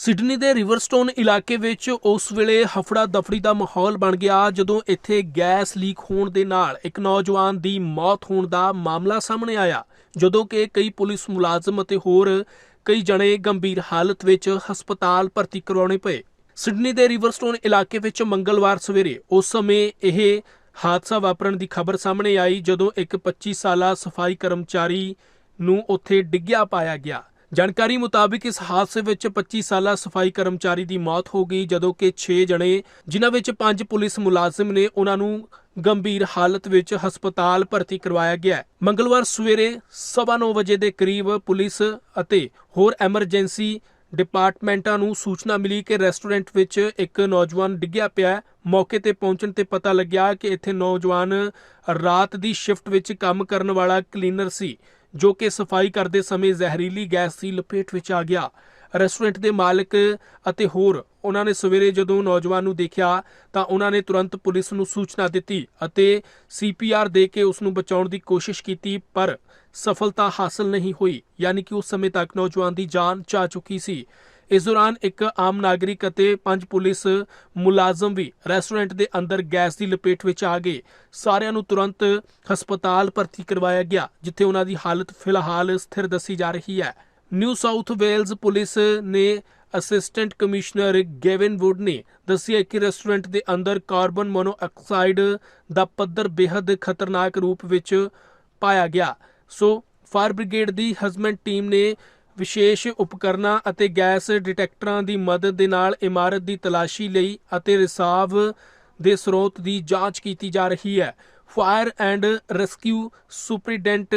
Sydney ਦੇ ਰਿਵਰਸਟੋਨ ਇਲਾਕੇ ਵਿੱਚ ਉਸ ਵੇਲੇ ਹਫੜਾ ਦਫੜੀ ਦਾ ਮਾਹੌਲ ਬਣ ਗਿਆ ਜਦੋਂ ਇੱਥੇ ਗੈਸ ਲੀਕ ਹੋਣ ਦੇ ਨਾਲ ਇੱਕ ਨੌਜਵਾਨ ਦੀ ਮੌਤ ਹੋਣ ਦਾ ਮਾਮਲਾ ਸਾਹਮਣੇ ਆਇਆ, ਜਦੋਂ ਕਿ ਕਈ ਪੁਲਿਸ ਮੁਲਾਜ਼ਮ ਅਤੇ ਹੋਰ ਕਈ ਜਣੇ ਗੰਭੀਰ ਹਾਲਤ ਵਿੱਚ ਹਸਪਤਾਲ ਭਰਤੀ ਕਰਵਾਉਣੇ ਪਏ। ਸਿਡਨੀ ਦੇ ਰਿਵਰਸਟੋਨ ਇਲਾਕੇ ਵਿੱਚ ਮੰਗਲਵਾਰ ਸਵੇਰੇ ਉਸ ਸਮੇਂ ਇਹ ਹਾਦਸਾ ਵਾਪਰਨ ਦੀ ਖਬਰ ਸਾਹਮਣੇ ਆਈ, ਜਦੋਂ ਇੱਕ 25 ਸਾਲਾ ਸਫ਼ਾਈ ਕਰਮਚਾਰੀ ਨੂੰ ਉੱਥੇ ਡਿੱਗਿਆ ਪਾਇਆ ਗਿਆ। ਜਾਣਕਾਰੀ ਮੁਤਾਬਿਕ ਇਸ ਹਾਦਸੇ ਵਿੱਚ 25 ਸਾਲਾ ਸਫ਼ਾਈ ਕਰਮਚਾਰੀ ਦੀ ਮੌਤ ਹੋ ਗਈ, ਜਦੋਂ ਕਿ 6 ਜਣੇ, ਜਿਨ੍ਹਾਂ ਵਿੱਚ 5 ਪੁਲਿਸ ਮੁਲਾਜ਼ਮ ਨੇ, ਉਹਨਾਂ ਨੂੰ ਗੰਭੀਰ ਹਾਲਤ ਵਿੱਚ ਹਸਪਤਾਲ ਭਰਤੀ ਕਰਵਾਇਆ ਗਿਆ ਮੰਗਲਵਾਰ ਸਵੇਰੇ 9:30 ਵਜੇ ਦੇ ਕਰੀਬ ਪੁਲਿਸ ਅਤੇ ਹੋਰ ਐਮਰਜੈਂਸੀ ਡਿਪਾਰਟਮੈਂਟਾਂ ਨੂੰ ਸੂਚਨਾ ਮਿਲੀ ਕਿ ਰੈਸਟੋਰੈਂਟ ਵਿੱਚ ਇੱਕ ਨੌਜਵਾਨ ਡਿੱਗਿਆ ਪਿਆ ਹੈ। ਮੌਕੇ ਤੇ ਪਹੁੰਚਣ ਤੇ ਪਤਾ ਲੱਗਿਆ ਕਿ ਇੱਥੇ ਨੌਜਵਾਨ ਰਾਤ ਦੀ ਸ਼ਿਫਟ ਵਿੱਚ ਕੰਮ ਕਰਨ ਵਾਲਾ ਕਲੀਨਰ ਸੀ, ਜੋ ਕਿ ਸਫ਼ਾਈ ਕਰਦੇ ਸਮੇਂ ਜ਼ਹਿਰੀਲੀ ਗੈਸ ਦੀ ਲਪੇਟ ਵਿੱਚ ਆ ਗਿਆ। ਰੈਸਟੋਰੈਂਟ ਦੇ ਮਾਲਕ ਅਤੇ ਹੋਰ ਉਹਨਾਂ ਨੇ ਸਵੇਰੇ ਜਦੋਂ ਨੌਜਵਾਨ ਨੂੰ ਦੇਖਿਆ ਤਾਂ ਉਹਨਾਂ ਨੇ ਤੁਰੰਤ ਪੁਲਿਸ ਨੂੰ ਸੂਚਨਾ ਦਿੱਤੀ ਅਤੇ ਸੀਪੀਆਰ ਦੇ ਕੇ ਉਸ ਨੂੰ ਬਚਾਉਣ ਦੀ ਕੋਸ਼ਿਸ਼ ਕੀਤੀ, ਪਰ ਸਫਲਤਾ ਹਾਸਲ ਨਹੀਂ ਹੋਈ, ਯਾਨੀ ਕਿ ਉਸ ਸਮੇਂ ਤੱਕ ਨੌਜਵਾਨ ਦੀ ਜਾਨ ਜਾ ਚੁੱਕੀ ਸੀ। ਇਸ ਦੌਰਾਨ ਇੱਕ ਆਮ ਨਾਗਰਿਕ ਅਤੇ ਪੰਜ ਪੁਲਿਸ ਮੁਲਾਜ਼ਮ ਵੀ ਰੈਸਟੋਰੈਂਟ ਦੇ ਅੰਦਰ ਗੈਸ ਦੀ ਲਪੇਟ ਵਿੱਚ ਆ ਗਏ। ਸਾਰਿਆਂ ਨੂੰ ਤੁਰੰਤ ਹਸਪਤਾਲ ਭਰਤੀ ਕਰਵਾਇਆ ਗਿਆ, ਜਿੱਥੇ ਉਹਨਾਂ ਦੀ ਹਾਲਤ ਫਿਲਹਾਲ ਸਥਿਰ ਦੱਸੀ ਜਾ ਰਹੀ ਹੈ। ਨਿਊ ਸਾਊਥ ਵੇਲਜ਼ ਪੁਲਿਸ ਨੇ ਅਸਿਸਟੈਂਟ ਕਮਿਸ਼ਨਰ ਗੇਵਿਨ ਵੁੱਡ ਨੇ ਦੱਸਿਆ ਕਿ ਰੈਸਟੋਰੈਂਟ ਦੇ ਅੰਦਰ ਕਾਰਬਨ ਮੋਨੋਆਕਸਾਈਡ ਦਾ ਪੱਧਰ ਬੇहद ਖਤਰਨਾਕ ਰੂਪ ਵਿੱਚ ਪਾਇਆ ਗਿਆ। ਸੋ, ਫਾਇਰ ਬ੍ਰਿਗੇਡ ਦੀ ਹਸਬੈਂਡ ਟੀਮ ਨੇ ਵਿਸ਼ੇਸ਼ ਉਪਕਰਨਾਂ ਅਤੇ ਗੈਸ ਡਿਟੈਕਟਰਾਂ ਦੀ ਮਦਦ ਦੇ ਨਾਲ ਇਮਾਰਤ ਦੀ ਤਲਾਸ਼ੀ ਲਈ ਅਤੇ ਰਿਸਾਵ ਦੇ ਸਰੋਤ ਦੀ ਜਾਂਚ ਕੀਤੀ ਜਾ ਰਹੀ ਹੈ। Fire and rescue superintendent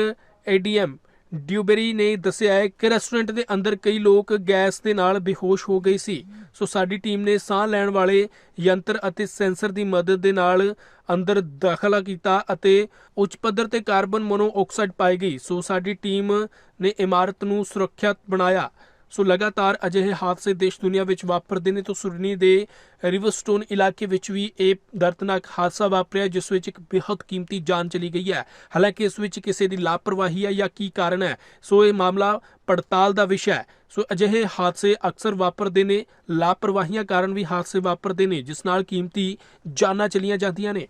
Adam Dewberry ਨੇ ਦੱਸਿਆ ਹੈ ਕਿ ਰੈਸਟੋਰੈਂਟ ਦੇ ਅੰਦਰ ਕਈ ਲੋਕ ਗੈਸ ਦੇ ਨਾਲ ਬੇਹੋਸ਼ ਹੋ ਗਏ ਸੀ। ਸੋ ਸਾਡੀ ਟੀਮ ਨੇ ਸਾਹ ਲੈਣ ਵਾਲੇ ਯੰਤਰ ਅਤੇ ਸੈਂਸਰ ਦੀ ਮਦਦ ਦੇ ਨਾਲ ਅੰਦਰ ਦਾਖਲਾ ਕੀਤਾ ਅਤੇ ਉੱਚ ਪੱਧਰ ਤੇ ਕਾਰਬਨ ਮੋਨੋਆਕਸਾਈਡ ਪਾਈ ਗਈ। ਸੋ ਸਾਡੀ ਟੀਮ ਨੇ ਇਮਾਰਤ ਨੂੰ ਸੁਰੱਖਿਅਤ ਬਣਾਇਆ। ਸੋ ਲਗਾਤਾਰ ਅਜਿਹੇ ਹਾਦਸੇ ਦੇਸ਼ ਦੁਨੀਆ ਵਿੱਚ ਵਾਪਰਦੇ ਨੇ, ਤਾਂ ਸੁਰਨੀ ਦੇ ਰਿਵਰਸਟੋਨ ਇਲਾਕੇ ਵਿੱਚ ਵੀ ਇਹ ਦਰਦਨਾਕ ਹਾਦਸਾ ਵਾਪਰਿਆ, ਜਿਸ ਵਿੱਚ ਇੱਕ ਬੇहद ਕੀਮਤੀ ਜਾਨ ਚਲੀ ਗਈ ਹੈ। ਹਾਲਾਂਕਿ ਇਸ ਵਿੱਚ ਕਿਸੇ ਦੀ ਲਾਪਰਵਾਹੀ ਹੈ ਜਾਂ ਕੀ ਕਾਰਨ ਹੈ, ਸੋ ਇਹ ਮਾਮਲਾ ਪੜਤਾਲ ਦਾ ਵਿਸ਼ਾ ਹੈ। ਸੋ ਅਜਿਹੇ ਹਾਦਸੇ ਅਕਸਰ ਵਾਪਰਦੇ ਨੇ, ਲਾਪਰਵਾਹੀਆਂ ਕਾਰਨ ਵੀ ਹਾਦਸੇ ਵਾਪਰਦੇ ਨੇ, ਜਿਸ ਨਾਲ ਕੀਮਤੀ ਜਾਨਾਂ ਚਲੀਆਂ ਜਾਂਦੀਆਂ ਨੇ।